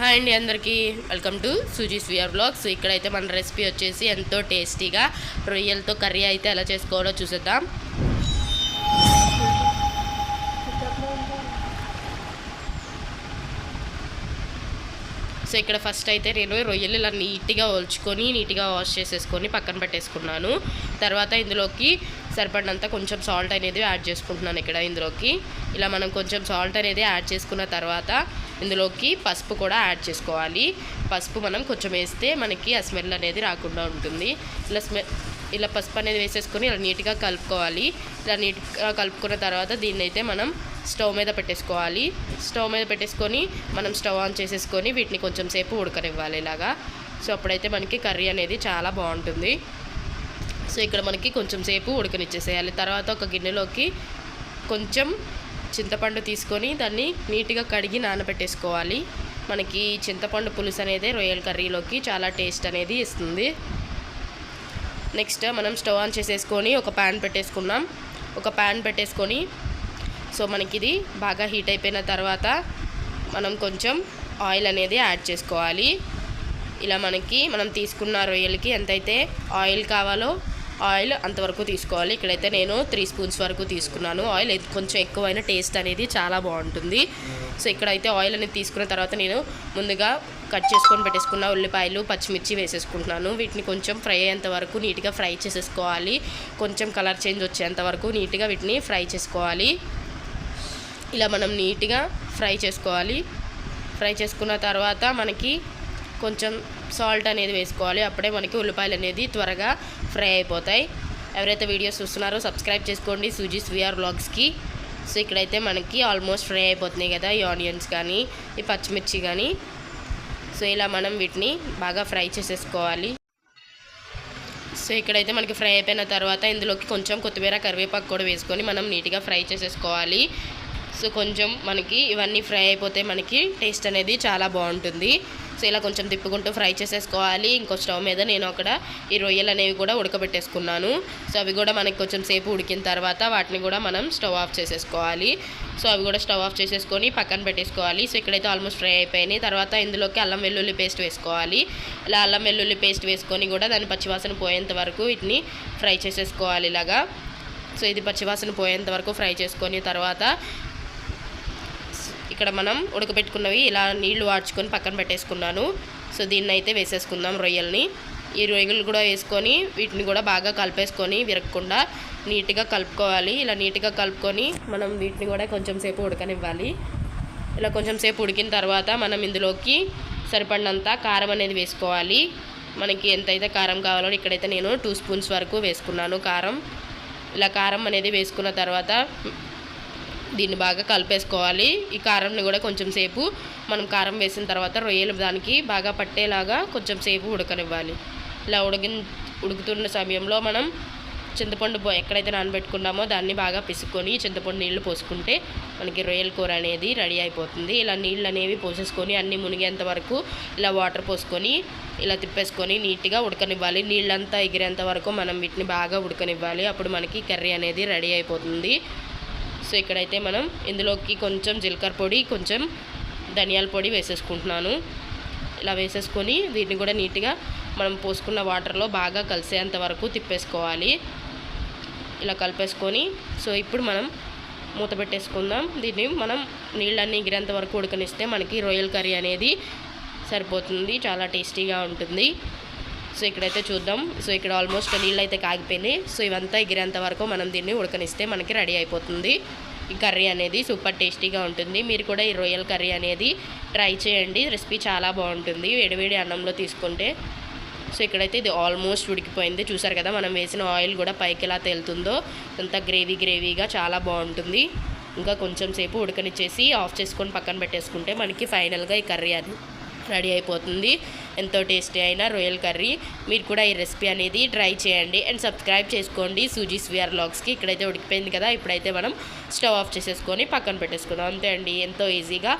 Hi అండి అందరికీ. Welcome to Suji స్వియర్ బ్లాగ్స్ ఇక్కడైతే మన రెసిపీ వచ్చేసి ఎంతో టేస్టీగా రొయ్యలతో కర్రీ అయితే ఎలా చేసుకోవాలో చూసేద్దాం. సో ఇక్కడ ఫస్ట్ అయితే నేను రొయ్యలు ఇలా నీట్గా ఒల్చుకొని నీట్గా వాష్ చేసేసుకొని పక్కన పెట్టేసుకున్నాను. తర్వాత ఇందులోకి సరిపడినంత కొంచెం సాల్ట్ అనేది యాడ్ చేసుకుంటున్నాను ఇక్కడ ఇందులోకి. ఇలా మనం కొంచెం సాల్ట్ అనేది యాడ్ చేసుకున్న తర్వాత ఇందులోకి పసుపు కూడా యాడ్ చేసుకోవాలి. పసుపు మనం కొంచెం వేస్తే మనకి ఆ స్మెల్ అనేది రాకుండా ఉంటుంది. ఇలా స్మెల్ ఇలా పసుపు అనేది వేసేసుకొని ఇలా నీట్గా కలుపుకోవాలి. ఇలా నీట్గా కలుపుకున్న తర్వాత దీన్ని అయితే మనం స్టవ్ మీద పెట్టేసుకోవాలి. స్టవ్ మీద పెట్టేసుకొని మనం స్టవ్ ఆన్ చేసేసుకొని వీటిని కొంచెం సేపు ఉడకనివ్వాలి ఇలాగా. సో అప్పుడైతే మనకి కర్రీ అనేది చాలా బాగుంటుంది. సో ఇక్కడ మనకి కొంచెం సేపు ఉడకనిచ్చేసేయాలి. తర్వాత ఒక గిన్నెలోకి కొంచెం చింతపండు తీసుకొని దాన్ని నీట్గా కడిగి నానబెట్టేసుకోవాలి. మనకి చింతపండు పులుసు అనేది రొయ్యల కర్రీలోకి చాలా టేస్ట్ అనేది ఇస్తుంది. నెక్స్ట్ మనం స్టవ్ ఆన్ చేసేసుకొని ఒక ప్యాన్ పెట్టేసుకున్నాం ఒక ప్యాన్ పెట్టేసుకొని సో మనకి ఇది బాగా హీట్ అయిపోయిన తర్వాత మనం కొంచెం ఆయిల్ అనేది యాడ్ చేసుకోవాలి. ఇలా మనకి మనం తీసుకున్న రొయ్యలకి ఎంతైతే ఆయిల్ కావాలో ఆయిల్ అంతవరకు తీసుకోవాలి. ఇక్కడైతే నేను త్రీ స్పూన్స్ వరకు తీసుకున్నాను. ఆయిల్ కొంచెం ఎక్కువైన టేస్ట్ అనేది చాలా బాగుంటుంది. సో ఇక్కడైతే ఆయిల్ అనేది తీసుకున్న తర్వాత నేను ముందుగా కట్ చేసుకొని పెట్టేసుకున్న ఉల్లిపాయలు పచ్చిమిర్చి వేసేసుకుంటున్నాను. వీటిని కొంచెం ఫ్రై అయ్యేంత వరకు నీట్గా ఫ్రై చేసేసుకోవాలి. కొంచెం కలర్ చేంజ్ వచ్చేంత వరకు నీట్గా వీటిని ఫ్రై చేసుకోవాలి. ఇలా మనం నీట్గా ఫ్రై చేసుకోవాలి. ఫ్రై చేసుకున్న తర్వాత మనకి కొంచెం సాల్ట్ అనేది వేసుకోవాలి. అప్పుడే మనకి ఉల్లిపాయలు అనేది త్వరగా ఫ్రై అయిపోతాయి. ఎవరైతే వీడియోస్ చూస్తున్నారో సబ్స్క్రైబ్ చేసుకోండి. సూజీస్ విఆర్ వ్లాగ్స్కి సో ఇక్కడైతే మనకి ఆల్మోస్ట్ ఫ్రై అయిపోతున్నాయి కదా ఈ ఆనియన్స్ కానీ ఈ పచ్చిమిర్చి కానీ. సో ఇలా మనం వీటిని బాగా ఫ్రై చేసేసుకోవాలి. సో ఇక్కడైతే మనకి ఫ్రై అయిపోయిన తర్వాత ఇందులోకి కొంచెం కొత్తిమీర కరివేపాకు కూడా వేసుకొని మనం నీట్గా ఫ్రై చేసేసుకోవాలి. సో కొంచెం మనకి ఇవన్నీ ఫ్రై అయిపోతే మనకి టేస్ట్ అనేది చాలా బాగుంటుంది. సో ఇలా కొంచెం తిప్పుకుంటూ ఫ్రై చేసేసుకోవాలి. ఇంకో స్టవ్ మీద నేను అక్కడ ఈ రొయ్యలు అనేవి కూడా ఉడకబెట్టేసుకున్నాను. సో అవి కూడా మనకి కొంచెం సేపు ఉడికిన తర్వాత వాటిని కూడా మనం స్టవ్ ఆఫ్ చేసేసుకోవాలి. సో అవి కూడా స్టవ్ ఆఫ్ చేసేసుకొని పక్కన పెట్టేసుకోవాలి. సో ఇక్కడైతే ఆల్మోస్ట్ ఫ్రై అయిపోయినాయి. తర్వాత ఇందులోకి అల్లం వెల్లుల్లి పేస్ట్ వేసుకోవాలి. ఇలా అల్లం వెల్లుల్లి పేస్ట్ వేసుకొని కూడా దాని పచ్చివాసన పోయేంత వరకు వీటిని ఫ్రై చేసేసుకోవాలి ఇలాగా. సో ఇది పచ్చివాసన పోయేంత వరకు ఫ్రై చేసుకొని తర్వాత ఇక్కడ మనం ఉడకబెట్టుకున్నవి ఇలా నీళ్ళు వాడ్చుకొని పక్కన పెట్టేసుకున్నాను. సో దీన్ని అయితే వేసేసుకుందాం రొయ్యల్ని. ఈ రొయ్యలు కూడా వేసుకొని వీటిని కూడా బాగా కలిపేసుకొని విరగకుండా నీట్గా కలుపుకోవాలి. ఇలా నీట్గా కలుపుకొని మనం వీటిని కూడా కొంచెం సేపు ఉడకనివ్వాలి. ఇలా కొంచెం సేపు ఉడికిన తర్వాత మనం ఇందులోకి సరిపడినంత కారం అనేది వేసుకోవాలి. మనకి ఎంతైతే కారం కావాలో ఇక్కడైతే నేను టూ స్పూన్స్ వరకు వేసుకున్నాను కారం. ఇలా కారం అనేది వేసుకున్న తర్వాత దీన్ని బాగా కలిపేసుకోవాలి. ఈ కారంని కూడా కొంచెం సేపు మనం కారం వేసిన తర్వాత రొయ్యలు దానికి బాగా పట్టేలాగా కొంచెం సేపు ఉడకనివ్వాలి. ఇలా ఉడికి ఉడుకుతున్న సమయంలో మనం చింతపండు ఎక్కడైతే నానబెట్టుకున్నామో దాన్ని బాగా పిసుకొని చింతపండు నీళ్ళు పోసుకుంటే మనకి రొయ్యల కూర అనేది రెడీ అయిపోతుంది. ఇలా నీళ్ళు అనేవి పోసేసుకొని అన్నీ మునిగేంత వరకు ఇలా వాటర్ పోసుకొని ఇలా తిప్పేసుకొని నీట్గా ఉడకనివ్వాలి. నీళ్ళంతా ఎగిరేంత వరకు మనం వీటిని బాగా ఉడకనివ్వాలి. అప్పుడు మనకి కర్రీ అనేది రెడీ అయిపోతుంది. సో ఇక్కడైతే మనం ఇందులోకి కొంచెం జీలకర్ర పొడి కొంచెం ధనియాల పొడి వేసేసుకుంటున్నాను. ఇలా వేసేసుకొని వీటిని కూడా నీట్గా మనం పోసుకున్న వాటర్లో బాగా కలిసేంత వరకు తిప్పేసుకోవాలి. ఇలా కలిపేసుకొని సో ఇప్పుడు మనం మూత పెట్టేసుకుందాం. దీన్ని మనం నీళ్ళన్నీ ఎగిరేంత వరకు ఉడకనిస్తే మనకి రొయ్యల కర్రీ అనేది సరిపోతుంది. చాలా టేస్టీగా ఉంటుంది. సో ఇక్కడైతే చూద్దాం. సో ఇక్కడ ఆల్మోస్ట్ నీళ్ళు అయితే కాగిపోయినాయి. సో ఇవంతా ఎగిరేంత వరకు మనం దీన్ని ఉడకనిస్తే మనకి రెడీ అయిపోతుంది. ఈ కర్రీ అనేది సూపర్ టేస్టీగా ఉంటుంది. మీరు కూడా ఈ రొయ్యల కర్రీ అనేది ట్రై చేయండి. రెసిపీ చాలా బాగుంటుంది. వేడివేడి అన్నంలో తీసుకుంటే. సో ఇక్కడైతే ఇది ఆల్మోస్ట్ ఉడికిపోయింది. చూసారు కదా మనం వేసిన ఆయిల్ కూడా పైకి ఎలా తేలుతుందో అంతా గ్రేవీ గ్రేవీగా చాలా బాగుంటుంది. ఇంకా కొంచెం సేపు ఉడకనిచ్చేసి ఆఫ్ చేసుకొని పక్కన పెట్టేసుకుంటే మనకి ఫైనల్గా ఈ కర్రీ అది. రెడీ అయిపోతుంది. ఎంతో టేస్టీ అయిన రొయ్యల్ కర్రీ. మీరు కూడా ఈ రెసిపీ అనేది ట్రై చేయండి. అండ్ సబ్స్క్రైబ్ చేసుకోండి సూజీ స్వియర్ లాగ్స్కి. ఇక్కడైతే ఉడికిపోయింది కదా ఇప్పుడైతే మనం స్టవ్ ఆఫ్ చేసేసుకొని పక్కన పెట్టేసుకుందాం. అంతే అండి ఎంతో ఈజీగా.